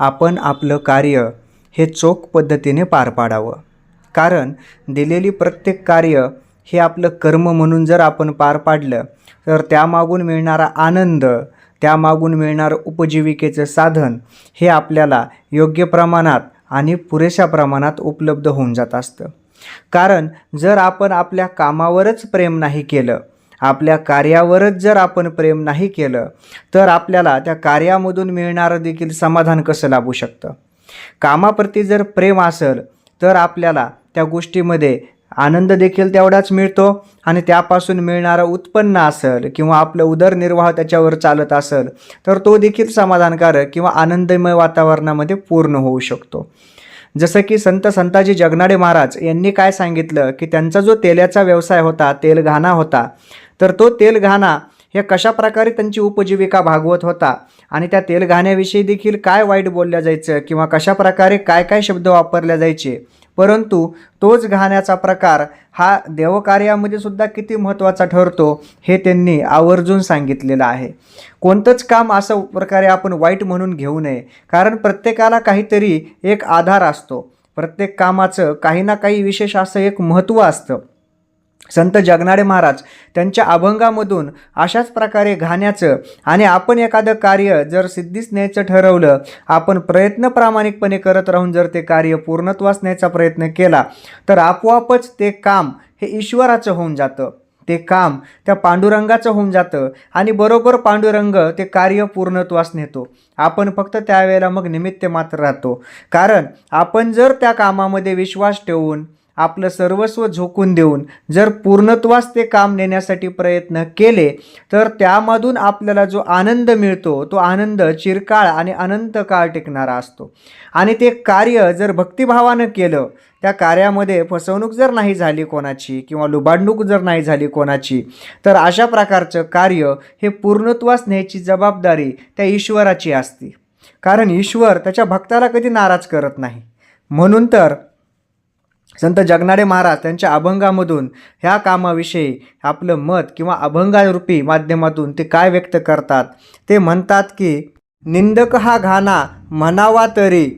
आपण आपलं कार्य हे चोख पद्धतीने पार पाडावं. कारण दिलेली प्रत्येक कार्य हे आपलं कर्म म्हणून जर आपण पार पाडलं तर त्यामागून मिळणारा आनंद त्यामागून मिळणारं उपजीविकेचं साधन हे आपल्याला योग्य प्रमाणात आणि पुरेशा प्रमाणात उपलब्ध होऊन जात असतं. कारण जर आपण आपल्या कामावरच प्रेम नाही केलं आपल्या कार्यावरच जर आपण प्रेम नाही केलं तर आपल्याला त्या कार्यामधून मिळणारं देखील समाधान कसं लाभू शकतं? कामाप्रती जर प्रेम असेल तर आपल्याला त्या गोष्टीमध्ये आनंद देखील तेवढाच मिळतो आणि त्यापासून मिळणारं उत्पन्न असेल किंवा आपलं उदरनिर्वाह त्याच्यावर चालत असेल तर तो देखील समाधानकारक किंवा आनंदमय वातावरणामध्ये पूर्ण होऊ शकतो. जसं की संत संताजी जगनाडे महाराज यांनी काय सांगितलं की त्यांचा जो तेलाचा व्यवसाय होता तेलघाणा होता तर तो तेलघाणा हे कशा प्रकारे त्यांची उपजीविका भागवत होता? आणि त्या तेलघाण्याविषयी देखील काय वाईट बोलल्या जायचं? किंवा कशा प्रकारे काय काय शब्द वापरल्या जायचे? परंतु तोच घाण्याचा प्रकार हा देवकार्यामध्ये सुद्धा किती महत्त्वाचा ठरतो हे त्यांनी आवर्जून सांगितलेलं आहे. कोणतंच काम असं प्रकारे आपण वाईट म्हणून घेऊ नये. कारण प्रत्येकाला काहीतरी एक आधार असतो. प्रत्येक कामाचं काही ना काही विशेष असं एक महत्त्व असतं. संत जगनाडे महाराज त्यांच्या अभंगामधून अशाच प्रकारे घाण्याचं आणि आपण एखादं कार्य जर सिद्धीस न्यायचं ठरवलं आपण प्रयत्न प्रामाणिकपणे करत राहून जर ते कार्य पूर्णत्वास न्यायचा प्रयत्न केला तर आपोआपच ते काम हे ईश्वराचं होऊन जातं. ते काम त्या पांडुरंगाचं होऊन जातं आणि बरोबर पांडुरंग ते कार्य पूर्णत्वास नेतो. आपण फक्त त्यावेळेला मग निमित्त मात्र राहतो. कारण आपण जर त्या कामामध्ये विश्वास ठेवून आपलं सर्वस्व झोकून देऊन जर पूर्णत्वास ते काम नेण्यासाठी प्रयत्न केले तर त्यामधून आपल्याला जो आनंद मिळतो तो आनंद चिरकाळ आणि अनंत काळ टिकणारा असतो. आणि ते कार्य जर भक्तिभावानं केलं त्या कार्यामध्ये फसवणूक जर नाही झाली कोणाची किंवा लुबाडणूक जर नाही झाली कोणाची तर अशा प्रकारचं कार्य हे पूर्णत्वास न्यायची जबाबदारी त्या ईश्वराची असते. कारण ईश्वर त्याच्या भक्ताला कधी नाराज करत नाही. म्हणून तर संत जगनाडे महाराज त्यांच्या अभंगामधून ह्या कामाविषयी आपलं मत किंवा अभंगारूपी माध्यमातून ते काय व्यक्त करतात? ते म्हणतात की निंदक हा घाना म्हणावा तरी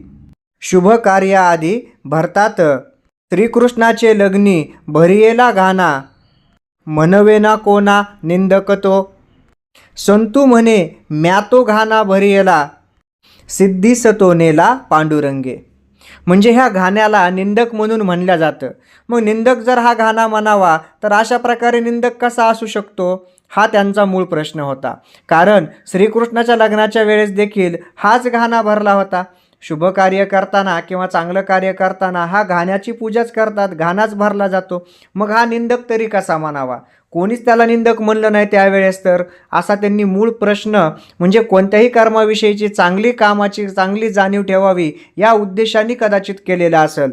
शुभ कार्याआधी भरतात. श्रीकृष्णाचे लग्नी भरियेला घाना म्हणवेना कोणा निंदक तो. संतू म्हणे म्या तो घाना भरियेला. सिद्धी सतोनेला पांडुरंगे. म्हणजे ह्या घाण्याला निंदक म्हणून म्हणलं जातं. मग निंदक जर हा घाणा म्हणावा तर अशा प्रकारे निंदक कसा असू शकतो? हा त्यांचा मूळ प्रश्न होता. कारण श्रीकृष्णाच्या लग्नाच्या वेळेस देखील हाच घाणा भरला होता. शुभ कार्य करताना किंवा चांगलं कार्य करताना हा घाण्याची पूजाच करतात घाणाच भरला जातो. मग हा निंदक तरी कसा म्हणावा? कोणीच त्याला निंदक म्हणलं नाही त्यावेळेस तर? असा त्यांनी मूळ प्रश्न म्हणजे कोणत्याही कर्माविषयीची चांगली कामाची चांगली जाणीव ठेवावी या उद्देशाने कदाचित केलेला असेल.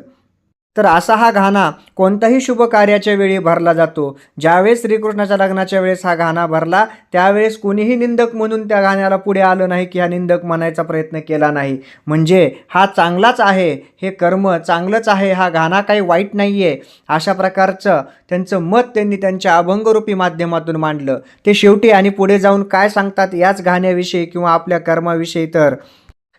तर असा हा घाणा कोणत्याही शुभ कार्याच्या वेळी भरला जातो. ज्यावेळेस श्रीकृष्णाच्या लग्नाच्या वेळेस हा घाणा भरला त्यावेळेस कोणीही निंदक म्हणून त्या गाण्याला पुढे आलं नाही की हा निंदक म्हणायचा प्रयत्न केला नाही. म्हणजे हा चांगलाच आहे हे कर्म चांगलंच आहे हा घाणा काही वाईट नाही आहे अशा प्रकारचं त्यांचं मत त्यांनी त्यांच्या अभंगरूपी माध्यमातून मांडलं. ते शेवटी आणि पुढे जाऊन काय सांगतात याच घाण्याविषयी किंवा आपल्या कर्माविषयी तर?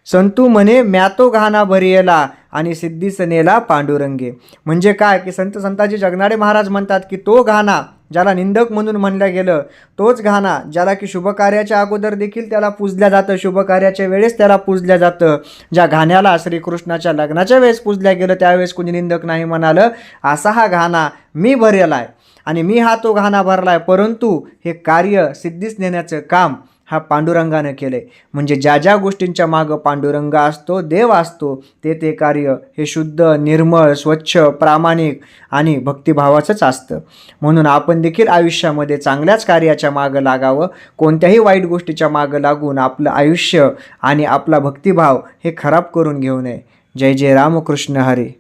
संतू म्हणे म्यातो घाना भरियेला आणि सिद्धीसनेला पांडुरंगे. म्हणजे काय? की संत संताजी जगनाडे महाराज म्हणतात की तो घाना ज्याला निंदक म्हणून म्हणलं गेलं तोच घाना ज्याला की शुभकार्याच्या अगोदर देखील त्याला पूजल्या जातं शुभकार्याच्या वेळेस त्याला पूजल्या जातं ज्या घाण्याला श्रीकृष्णाच्या लग्नाच्या वेळेस पूजल्या गेलं त्यावेळेस कुणी निंदक नाही म्हणालं असा हा घाना मी भरेला आहे. आणि मी हा तो घाना भरला आहे परंतु हे कार्य सिद्धीस नेण्याचं काम हा पांडुरंगानं केलं. आहे म्हणजे ज्या ज्या गोष्टींच्या मागं पांडुरंग असतो देव असतो ते ते कार्य हे शुद्ध निर्मळ स्वच्छ प्रामाणिक आणि भक्तिभावाचंच असतं. म्हणून आपण देखील आयुष्यामध्ये चांगल्याच कार्याच्या मागं लागावं. कोणत्याही वाईट गोष्टीच्या मागं लागून आपलं आयुष्य आणि आपला भक्तिभाव हे खराब करून घेऊ नये. जय जय रामकृष्ण हरी.